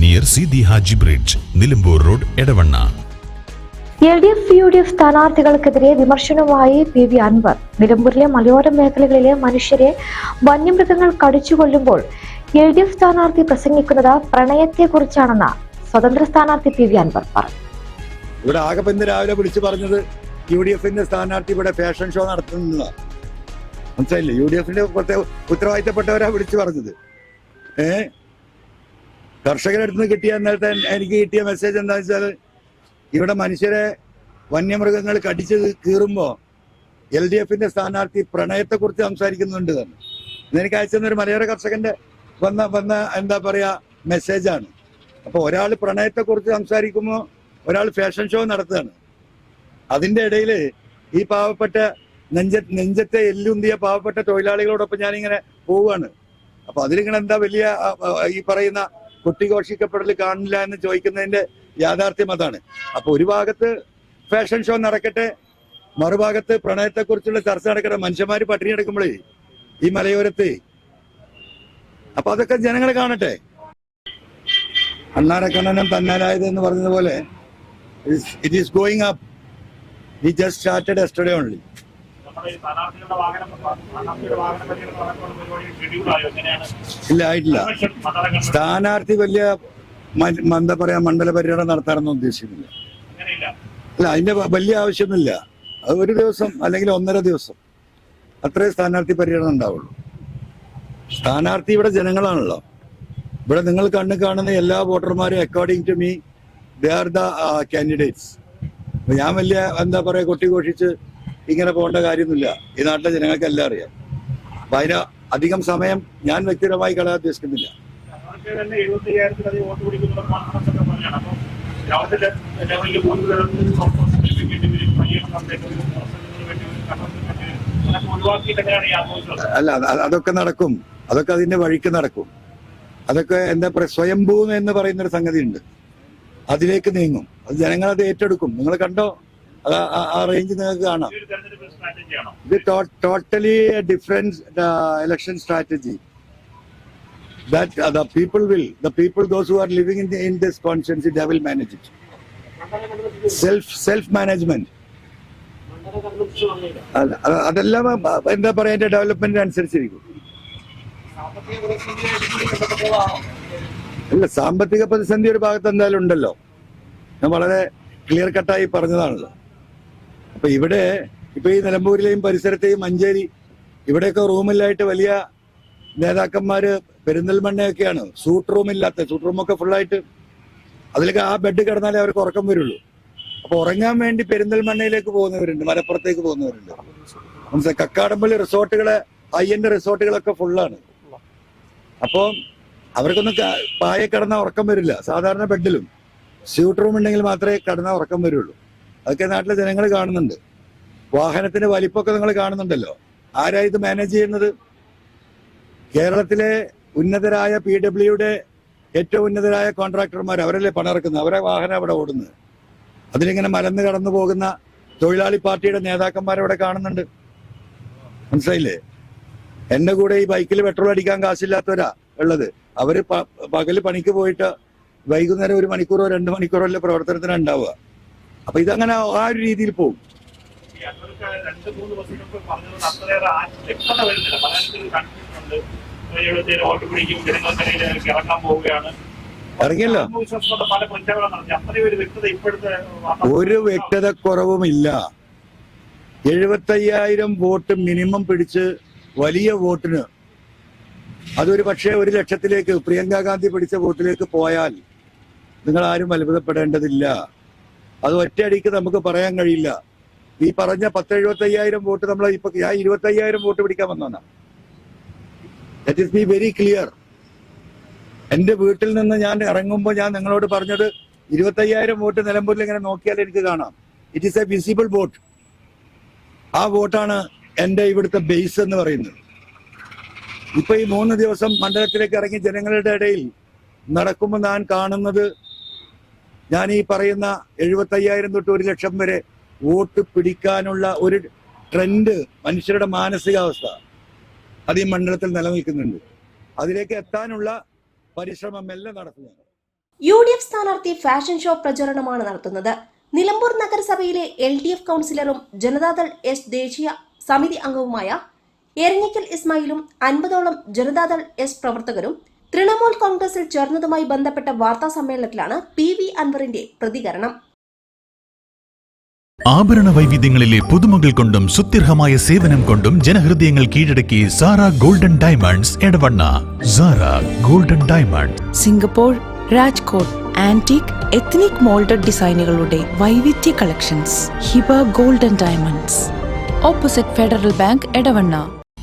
near Sidi Haji bridge Nilambur road Edavanna L D F U D F സ്ഥാനാർത്ഥികൾക്കെതിരെ വിമർശനവുമായി P V Anwar. നിലമ്പൂരിലെ മലയോര മേഖലകളിലെ മനുഷ്യരെ വന്യമൃഗങ്ങൾ കടിച്ചുകൊല്ലുമ്പോൾ എൽ ഡി എഫ് സ്ഥാനാർത്ഥി പ്രസംഗിക്കുന്നത് പ്രണയത്തെക്കുറിച്ചാണെന്ന് സ്വതന്ത്ര സ്ഥാനാർത്ഥി പി വി അൻവർ പറഞ്ഞു. ഇവിടെ ആകെ രാവിലെ വിളിച്ചു പറഞ്ഞത് യു ഡി എഫിന്റെ സ്ഥാനാർത്ഥി ഇവിടെ ഫാഷൻ ഷോ നടത്തുന്നതാണ് മനസ്സിലായില്ലേ? യു ഡി എഫിന്റെ ഉത്തരവാദിത്തപ്പെട്ടവരാ വിളിച്ചു പറഞ്ഞത്. ഏ? കർഷകരുടെ അടുത്ത് നിന്ന് കിട്ടിയ നേരത്തെ എനിക്ക് കിട്ടിയ മെസ്സേജ് എന്താ വെച്ചാൽ ഇവിടെ മനുഷ്യരെ വന്യമൃഗങ്ങൾ കടിച്ച് കീറുമ്പോ എൽ ഡി എഫിന്റെ സ്ഥാനാർത്ഥി പ്രണയത്തെക്കുറിച്ച് സംസാരിക്കുന്നുണ്ട് തന്നെ എനിക്ക് അയച്ചു ഒരു മലയോര കർഷകന്റെ വന്ന വന്ന എന്താ പറയാ മെസ്സേജാണ് അപ്പൊ ഒരാൾ പ്രണയത്തെക്കുറിച്ച് സംസാരിക്കുമ്പോൾ ഒരാൾ ഫാഷൻ ഷോ നടത്തുകയാണ്. അതിന്റെ ഇടയിൽ ഈ പാവപ്പെട്ട നെഞ്ച നെഞ്ചത്തെ എല്ലുന്തിയ പാവപ്പെട്ട തൊഴിലാളികളോടൊപ്പം ഞാനിങ്ങനെ പോവുകയാണ്. അപ്പൊ അതിലിങ്ങനെ എന്താ വലിയ ഈ പറയുന്ന കൊട്ടിഘോഷിക്കപ്പെടൽ കാണില്ല എന്ന് ചോദിക്കുന്നതിന്റെ യാഥാർത്ഥ്യം അതാണ്. അപ്പൊ ഒരു ഭാഗത്ത് ഫാഷൻ ഷോ നടക്കട്ടെ മറുഭാഗത്ത് പ്രണയത്തെക്കുറിച്ചുള്ള ചർച്ച നടക്കട്ടെ മനുഷ്യന്മാര് പട്ടിണി എടുക്കുമ്പോഴേ ഈ മലയോരത്ത്. അപ്പൊ അതൊക്കെ ജനങ്ങൾ കാണട്ടെ. അണ്ണാരക്കണ്ണനം തന്നാലായത് എന്ന് പറഞ്ഞതുപോലെ it is going up we just started yesterday only ഇല്ല ആയിട്ടില്ല. സ്ഥാനാർത്ഥി വലിയ എന്താ പറയാ മണ്ഡല പര്യടനം നടത്താനൊന്നും ഉദ്ദേശിക്കുന്നില്ല. അല്ല അതിന്റെ വലിയ ആവശ്യമൊന്നുമില്ല. അത് ഒരു ദിവസം അല്ലെങ്കിൽ ഒന്നര ദിവസം അത്രേ സ്ഥാനാർത്ഥി പര്യടനം ഉണ്ടാവുള്ളൂ. സ്ഥാനാർത്ഥി ഇവിടെ ജനങ്ങളാണല്ലോ. ഇവിടെ നിങ്ങൾ കണ്ണ് കാണുന്ന എല്ലാ വോട്ടർമാരും according to me they are the candidates ഞാൻ വലിയ എന്താ പറയാ കൊട്ടിഘോഷിച്ച് ഇങ്ങനെ പോകേണ്ട കാര്യമൊന്നുമില്ല. ഈ നാട്ടിലെ ജനങ്ങൾക്ക് എല്ലാം അറിയാം. അപ്പൊ അതിന് അധികം സമയം ഞാൻ വ്യക്തിപരമായി കളയാൻ ഉദ്ദേശിക്കുന്നില്ല. അല്ല അതൊക്കെ നടക്കും. അതൊക്കെ അതിന്റെ വഴിക്ക് നടക്കും. അതൊക്കെ എന്താ പറയാ സ്വയംഭൂമി എന്ന് പറയുന്ന ഒരു സംഗതി ഉണ്ട് അതിലേക്ക് നീങ്ങും. അത് ജനങ്ങൾ അത് ഏറ്റെടുക്കും. നിങ്ങൾ കണ്ടോ? അത് ആ- റേഞ്ച് നിങ്ങൾക്ക് കാണാം. ഇത് totally different election strategy that the people will the people those who are living in in this constituency the will manage it self self management അതെല്ലാം എന്താ പറയാ എന്റെ ഡെവലപ്മെന്റ് അനുസരിച്ചിരിക്കും. അല്ല സാമ്പത്തിക പ്രതിസന്ധി ഒരു ഭാഗത്ത് എന്തായാലും ഉണ്ടല്ലോ. ഞാൻ വളരെ ക്ലിയർ കട്ടായി പറഞ്ഞതാണല്ലോ. അപ്പൊ ഇവിടെ ഇപ്പൊ ഈ നിലമ്പൂരിലെയും പരിസരത്തെയും മഞ്ചേരി ഇവിടെയൊക്കെ റൂമിലായിട്ട് വലിയ നേതാക്കന്മാര് പെരിന്തൽമണ്ണയൊക്കെയാണ്. സൂട്ട് റൂം ഇല്ലാത്ത സൂട്ട് റൂമൊക്കെ ഫുള്ളായിട്ട് അതിലൊക്കെ ആ ബെഡ് കിടന്നാലേ അവർക്ക് ഉറക്കം വരുള്ളൂ. അപ്പൊ ഉറങ്ങാൻ വേണ്ടി പെരിന്തൽമണ്ണയിലേക്ക് പോകുന്നവരുണ്ട് മലപ്പുറത്തേക്ക് പോകുന്നവരുണ്ട്. മനസ്സിലായി കക്കാടമ്പള്ളി റിസോർട്ടുകളെ ഹൈ എൻഡ് റിസോർട്ടുകളൊക്കെ ഫുള്ളാണ്. അപ്പോൾ അവർക്കൊന്നും പായ കിടന്ന ഉറക്കം വരില്ല സാധാരണ ബെഡിലും. സ്യൂട്ട് റൂം ഉണ്ടെങ്കിൽ മാത്രമേ കിടന്നാൽ ഉറക്കം വരുള്ളൂ. അതൊക്കെ നാട്ടിലെ ജനങ്ങൾ കാണുന്നുണ്ട്. വാഹനത്തിന്റെ വലിപ്പമൊക്കെ നിങ്ങൾ കാണുന്നുണ്ടല്ലോ. ആരാ ഇത് മാനേജ് ചെയ്യുന്നത്? കേരളത്തിലെ ഉന്നതരായ പി ഡബ്ല്യുടെ ഏറ്റവും ഉന്നതരായ കോൺട്രാക്ടർമാർ അവരല്ലേ പണിറക്കുന്നത് അവരെ വാഹനം അവിടെ ഓടുന്നത്? അതിലിങ്ങനെ മലന്ന് കടന്നു പോകുന്ന തൊഴിലാളി പാർട്ടിയുടെ നേതാക്കന്മാരെ അവിടെ കാണുന്നുണ്ട്. മനസ്സിലായില്ലേ? എന്റെ കൂടെ ഈ ബൈക്കിൽ പെട്രോൾ അടിക്കാൻ കാശില്ലാത്തവരാ ഉള്ളത്. അവർ പകൽ പണിക്ക് പോയിട്ട് വൈകുന്നേരം ഒരു മണിക്കൂറോ രണ്ട് മണിക്കൂറോ അല്ലേ പ്രവർത്തനത്തിന് ഉണ്ടാവുക അപ്പൊ ഇതങ്ങനെ ആ ഒരു രീതിയിൽ പോകും. ഇറങ്ങിയല്ലോ? ഒരു വ്യക്തത ഇപ്പോഴത്തെ ഇല്ല എഴുപത്തയ്യായിരം വോട്ട് മിനിമം പിടിച്ച് വലിയ വോട്ടിന് അതൊരു പക്ഷേ ഒരു ലക്ഷത്തിലേക്ക് പ്രിയങ്ക ഗാന്ധി പിടിച്ച വോട്ടിലേക്ക് പോയാൽ നിങ്ങൾ ആരും അത്ഭുതപ്പെടേണ്ടതില്ല. അത് ഒറ്റയടിക്ക് നമുക്ക് പറയാൻ കഴിയില്ല. ഈ പറഞ്ഞ പത്ത് എഴുപത്തി അയ്യായിരം വോട്ട് നമ്മൾ ഇപ്പൊ ഞാൻ ഇരുപത്തി അയ്യായിരം വോട്ട് പിടിക്കാൻ വന്നാണ് that is be very clear എന്റെ വീട്ടിൽ നിന്ന് ഞാൻ ഇറങ്ങുമ്പോൾ ഞാൻ നിങ്ങളോട് പറഞ്ഞത് ഇരുപത്തി അയ്യായിരം വോട്ട് നിലമ്പൂരിൽ ഇങ്ങനെ നോക്കിയാൽ എനിക്ക് കാണാം. It is a visible vote ആ വോട്ടാണ് എന്റെ ഇവിടുത്തെ ബേസ് എന്ന് പറയുന്നത്. ഇപ്പൊ ഈ മൂന്ന് ദിവസം മണ്ഡലത്തിലേക്ക് ഇറങ്ങി ജനങ്ങളുടെ ഇടയിൽ നടക്കുമ്പോൾ ഞാൻ കാണുന്നത് ഞാൻ ഈ പറയുന്ന എഴുപത്തയ്യായിരം തൊട്ട് ഒരു ലക്ഷം വരെ വോട്ട് പിടിക്കാനുള്ള ഒരു ട്രെൻഡ് മനുഷ്യരുടെ മാനസികാവസ്ഥ അത് ഈ മണ്ഡലത്തിൽ നിലനിൽക്കുന്നുണ്ട്. അതിലേക്ക് എത്താനുള്ള പരിശ്രമം എല്ലാം നടത്തുന്നു. യു ഡി എഫ് സ്ഥാനാർത്ഥി ഫാഷൻ ഷോ പ്രചരണമാണ് നടത്തുന്നത്. നിലമ്പൂർ നഗരസഭയിലെ എൽ ഡി എഫ് കൗൺസിലറും ജനതാദൾ എസ് ദേശീയ സമിതി അംഗവുമായ എരഞ്ഞിക്കൽ ഇസ്മായിലും അൻപതോളം ജനതാദൾ എസ് പ്രവർത്തകരും തൃണമൂൽ കോൺഗ്രസിൽ ചേർന്നതുമായി ബന്ധപ്പെട്ട വാർത്താ സമ്മേളനത്തിലാണ് പി വി അൻവറിന്റെ പ്രതികരണം. ആഭരണ വൈവിധ്യങ്ങളിലെ പുതുമകൾ കൊണ്ടും സുത്യർഹമായ സേവനം കൊണ്ടും ജനഹൃദയങ്ങൾ കീഴടക്കി Sara golden diamonds Edavanna. Sara golden diamond. Singapore Rajkot antique ethnic moulded ഡിസൈനുകളുടെ വൈവിധ്യ collections. Hiba golden diamonds. Opposite federal bank Edavanna.